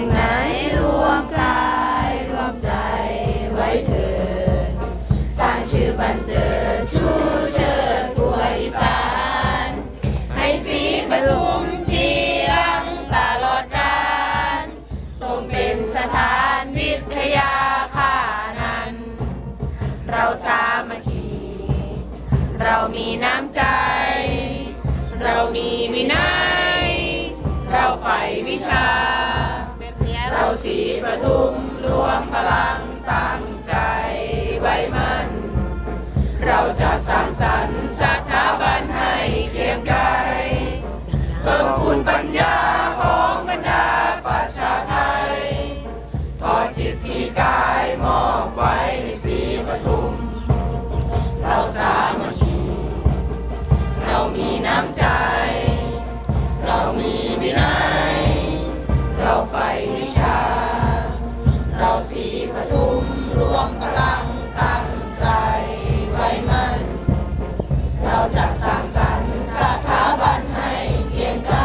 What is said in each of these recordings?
่งไหนรวมกายรวมใจไว้เถิดสร้างชื่อบันเจิดชูเชิดทั่วอีสาน ให้สีปทุมจีรังตลอดกาลทรงเป็นสถานวิทยาค่านั้น เราสามัคคีเรามีน้ำใจ เรามีวินัย มรวมพลังตั้งใจไว้มันเราจะสร้างสรรค์สถาบันให้เกรียงไกรเพิ่มพูนปัญญาของบรรดาประชาไทยทอดจิตพีกายมอบไว้ในสีปทุม เราสามัคคีเรามีน้ำใจ รวมพลังตั้งใจไว้มันเราจะสร้างสรรค์สถาบันให้เกียงไกร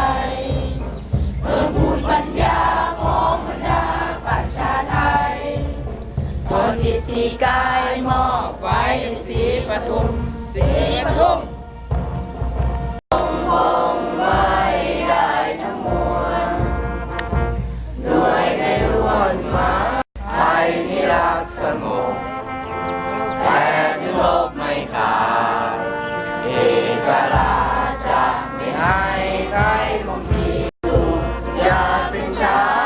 เพิ่มพูดปัญญาของบรรดาประชาไทยตัวจิตตีกายมอบไว้ในสีปทุมสีปทุม 啥